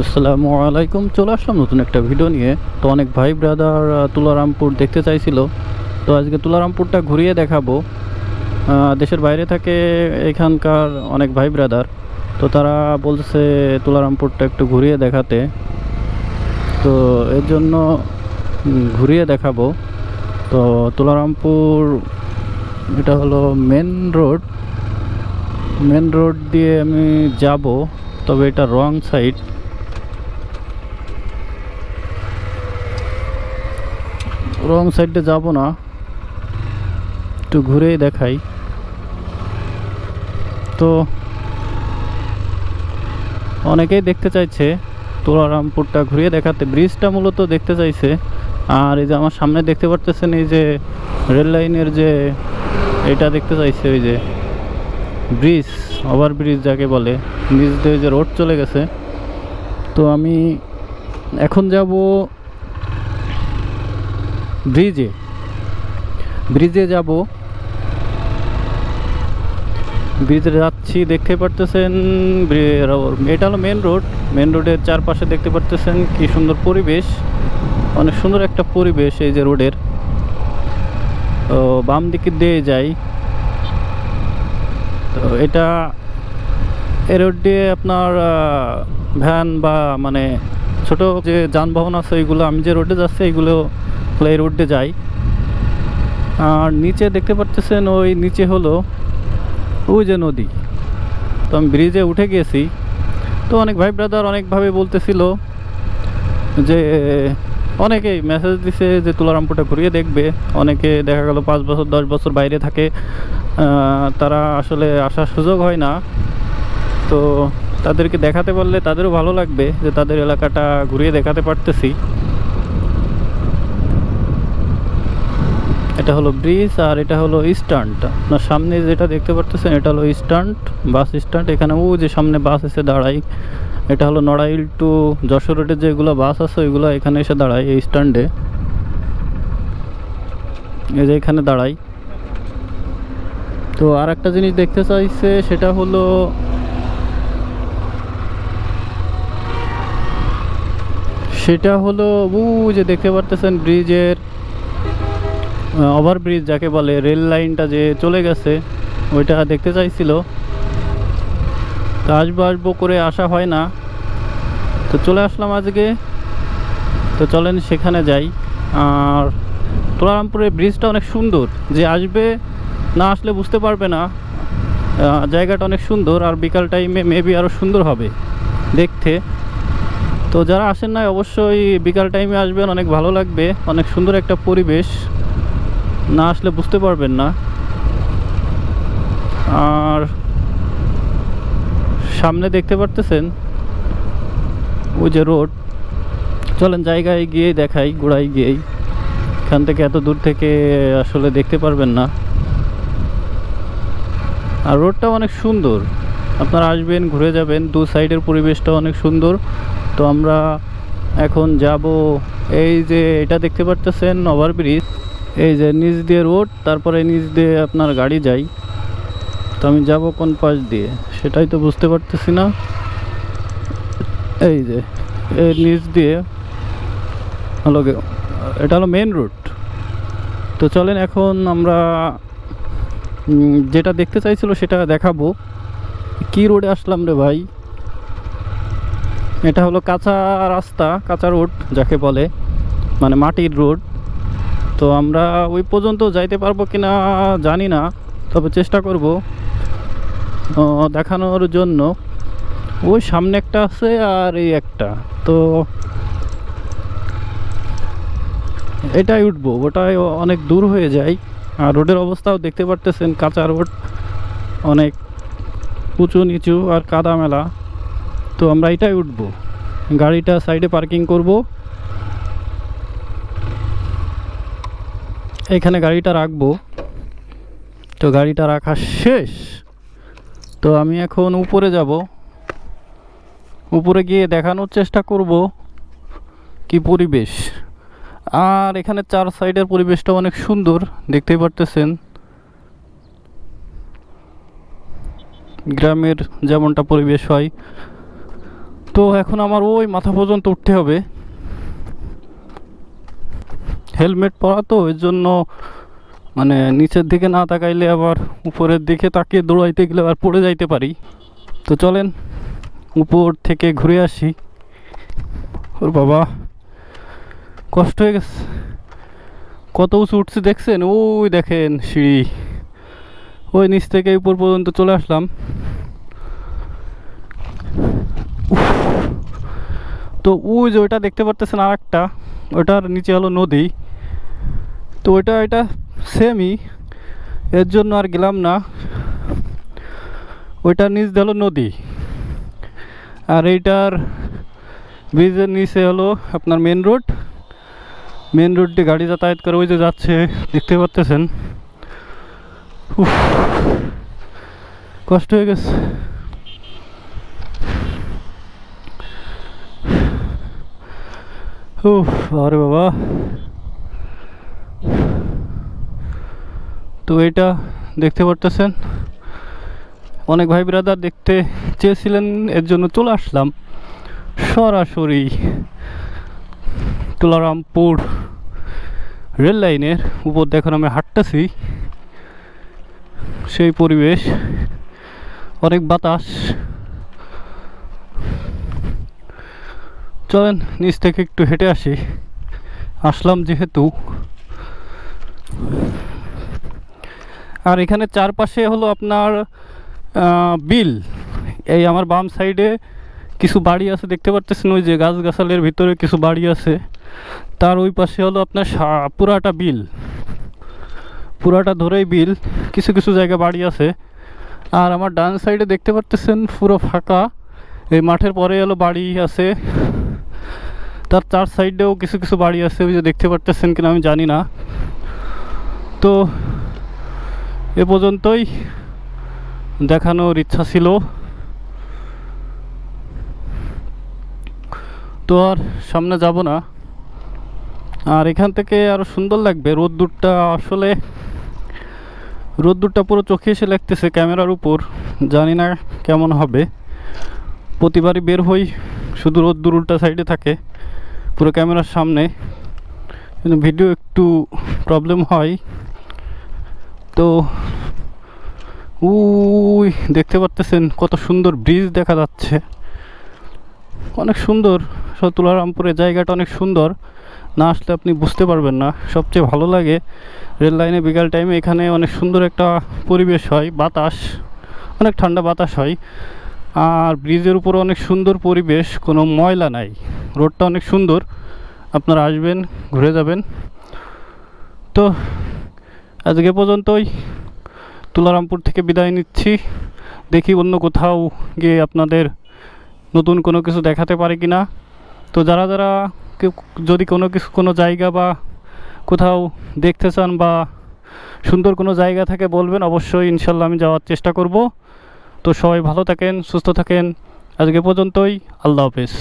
আসসালামু আলাইকুম। চলে আসলাম নতুন একটা ভিডিও নিয়ে। তো অনেক ভাই ব্রাদার তুলারামপুর দেখতে চাইছিল তো আজকে তুলারামপুরটা ঘুরিয়ে দেখাবো। দেশের বাইরে থাকে এখানকার অনেক ভাই ব্রাদার তো তারা বলছে তুলারামপুরটা একটু ঘুরিয়ে দেখাতে। তো এর জন্য ঘুরিয়ে দেখাবো। তো তুলারামপুর, এটা হলো মেন রোড মেন রোড দিয়ে আমি যাব, তবে এটা রং সাইড রং সাইডে যাব না। একটু ঘুরেই দেখাই। তো, অনেকেই দেখতে চাইছে তোলারামপুরটা ঘুরিয়ে দেখাতে। ব্রিজটা মূলত দেখতে চাইছে। আর এই যে আমার সামনে দেখতে পারতেছেন এই যে রেল লাইনের যে এটা দেখতে চাইছে ওই যে ব্রিজ ওভার ব্রিজ যাকে বলে। ব্রিজ দিয়ে যে রোড চলে গেছে। তো আমি এখন যাব ব্রিজে ব্রিজে যাব। ব্রিজে যাচ্ছি, দেখতে পারতেছেন এটা হলো মেন রোড মেন রোডের চারপাশে দেখতে পারতেছেন কি সুন্দর পরিবেশ। অনেক সুন্দর একটা পরিবেশ এই যে রোডের তো বাম দিকে দিয়ে যাই। তো এটা এ রোড দিয়ে আপনার ভ্যান বা মানে ছোট যে যানবাহন আছে, ওইগুলো আমি যে রোডে যাচ্ছি এইগুলো হলো এই যাই। আর নিচে দেখতে পাচ্ছেন ওই নিচে হলো ওই যে নদী। তো আমি ব্রিজে উঠে গেছি। তো অনেক ভাই ব্রাদার অনেকভাবে বলতেছিল যে অনেকেই মেসেজ দিছে যে তুলারামপুরটা ঘুরিয়ে দেখবে। অনেকে দেখা গেল পাঁচ বছর, দশ বছর বাইরে থাকে। তারা আসলে আসার সুযোগ হয় না। তো তাদেরকে দেখাতে পারলে তাদেরও ভালো লাগবে যে তাদের এলাকাটা ঘুরিয়ে দেখাতে পারতেছি। এটা হলো ব্রিজ আর এটা হলো স্ট্যান্ড। আপনার সামনে যেটা দেখতে পারতেছেন, এটা হলো স্ট্যান্ড, বাস স্ট্যান্ড। এখানে ও যে সামনে বাস এসে দাঁড়ায়, এটা হলো নড়াইল টু যশোর রোডের যেগুলো বাস আছে, ওইগুলো এখানে এসে দাঁড়ায় এই স্ট্যান্ডে। এই যে এখানে দাঁড়ায়। তো আর একটা জিনিস দেখতে চাইছে, সেটা হলো সেটা হলো ও যে দেখতে পারতেছেন ব্রিজের ওভার ব্রিজ যাকে বলে রেল লাইনটা যে চলে গেছে, ওইটা দেখতে চাইছিল। তো আসব আসব করে আসা হয় না। তো চলে আসলাম আজকে। তো চলেন সেখানে যাই। আর তোলারামপুরের ব্রিজটা অনেক সুন্দর। যে আসবে, না আসলে বুঝতে পারবে না। জায়গাটা অনেক সুন্দর আর বিকাল টাইমে মেবি আরও সুন্দর হবে দেখতে। তো যারা আসেন না অবশ্যই বিকাল টাইমে আসবেন, অনেক ভালো লাগবে। অনেক সুন্দর একটা পরিবেশ। না আসলে বুঝতে পারবেন না। আর সামনে দেখতে পারতেছেন ওই যে রোড। চলেন জায়গায় গিয়ে দেখাই গোড়ায় গিয়েই। এখান থেকে এত দূর থেকে আসলে দেখতে পারবেন না। আর রোডটা অনেক সুন্দর। আপনারা আসবেন, ঘুরে যাবেন, দু সাইডের পরিবেশটা অনেক সুন্দর। তো আমরা এখন যাব এই যে এটা দেখতে পারতেছেন ওভারব্রিজ। এই যে নিচ দিয়ে রোড, তারপরে নিচ দিয়ে আপনার গাড়ি যাই। তো আমি যাব কোন পাশ দিয়ে? সেটাই তো বুঝতে পারতেছি না। এই যে এর নিচ দিয়ে হলো এটা হলো মেন রুট তো চলেন এখন আমরা যেটা দেখতে চাইছিল সেটা দেখাবো। কি রোডে আসলাম রে ভাই? এটা হলো কাঁচা রাস্তা, কাঁচা রোড যাকে বলে। মানে মাটির রোড তো আমরা ওই পর্যন্ত যাইতে পারব কিনা জানি না, তবে চেষ্টা করব দেখানোর জন্য। ওই সামনে একটা আছে আর এই একটা। তো এটাই উঠবো, ওটাই অনেক দূর হয়ে যায়। আর রোডের অবস্থাও দেখতে পারতেছেন, কাঁচা রোড, অনেক উঁচু নিচু আর কাদা মেলা। তো আমরা এটাই উঠবো। গাড়িটা সাইডে পার্কিং করব। এখানে গাড়িটা রাখব। তো গাড়িটা রাখা শেষ। তো আমি এখন উপরে যাব। উপরে গিয়ে দেখানোর চেষ্টা করব কি পরিবেশ। আর এখানে চার সাইডের পরিবেশটা অনেক সুন্দর, দেখতেই পারতেছেন। গ্রামের যেমনটা পরিবেশ হয়। তো এখন আমার ওই মাথা পর্যন্ত উঠতে হবে। হেলমেট পরা তো এর জন্য মানে নিচের দিকে না তাকাইলে আবার উপরের দিকে তাকিয়ে দৌড়াইতে গেলে আবার পড়ে যাইতে পারি। তো চলেন, উপর থেকে ঘুরে আসি। ওর বাবা, কষ্ট হয়ে গেছে। কত উঁচু উঠছে দেখছেন? ওই দেখেন সিঁড়ি। ওই নিচ থেকে উপর পর্যন্ত চলে আসলাম। তো ওই যে ওইটা দেখতে পারতেছেন আর একটা ওটার নিচে হলো নদী। তো ওইটা এটা সেমই এর জন্য আর গেলাম না। ওইটার নিচ হলো নদী। আর এইটার ব্রিজের নিচে হলো আপনার মেন রোড মেন রোড দিয়ে গাড়ি যাতায়াত করে ওই যে যাচ্ছে, দেখতে পারতেছেন কষ্ট হয়ে গেছে। উফ আরে বাবা। তো এটা দেখতে পারতেছেন। অনেক ভাই ব্রাদার দেখতে চেয়েছিলেন, এর জন্য চলে আসলাম। সরাসরি তুলারামপুর রেল লাইনের উপর দেখুন আমি হাঁটতেছি। সেই পরিবেশ, অনেক বাতাস। চলেন, নিচ থেকে একটু হেঁটে আসি। আসলাম যেহেতু আর এখানে চারপাশে হলো আপনার বিল। এই আমার বাম সাইডে কিছু বাড়ি আছে, দেখতে পারতেছেন? ওই যে গাছগাছালের ভিতরে কিছু বাড়ি আছে। তার ওই পাশে হলো আপনার পুরাটা বিল। পুরাটা ধরেই বিল। কিছু কিছু জায়গা বাড়ি আছে। আর আমার ডান সাইডে দেখতে পারতেছেন, পুরো ফাঁকা। এই মাঠের পরে হলো বাড়ি আছে। তার চার সাইডেও কিছু কিছু বাড়ি আছে। ওই যে দেখতে পারতেছেন কিনা আমি জানি না। তো এ পর্যন্তই। দেখানোর ইচ্ছা ছিল। তো আর সামনে যাব না। আর এখান থেকে আরও সুন্দর লাগবে রোদ্দুরটা আসলে। রোদ্দুরটা পুরো চোখে এসে লাগতেছে ক্যামেরার উপর। জানি না কেমন হবে। প্রতিবারই বের হই, শুধু রোদ্দুর উল্টা সাইডে থাকে, পুরো ক্যামেরার সামনে। কিন্তু ভিডিও একটু প্রবলেম হয়। তো, উই, দেখতে পারতেছেন কত সুন্দর ব্রিজ দেখা যাচ্ছে। অনেক সুন্দর তুলারামপুরের জায়গাটা অনেক সুন্দর। না আসলে আপনি বুঝতে পারবেন না, সবচেয়ে ভালো লাগে রেল লাইনে বিকাল টাইমে এখানে অনেক সুন্দর একটা পরিবেশ হয়, বাতাস, অনেক ঠান্ডা বাতাস হয়। আর ব্রিজের উপর অনেক সুন্দর পরিবেশ, কোনো ময়লা নাই। রোডটা অনেক সুন্দর, আপনারা আসবেন, ঘুরে যাবেন। তো আজকে পর্যন্তই। তুলারামপুর থেকে বিদায় নিচ্ছি। দেখি অন্য কোথাও গিয়ে আপনাদের নতুন কোনো কিছু দেখাতে পারে কি না তো যারা যারা যদি কোনো কিছু, কোনো জায়গা বা কোথাও দেখতে চান বা সুন্দর কোনো জায়গা থাকে বলবেন, অবশ্যই ইনশাল্লাহ আমি যাওয়ার চেষ্টা করব। তো সবাই ভালো থাকেন, সুস্থ থাকেন। আজকে পর্যন্তই। আল্লাহ হাফেজ।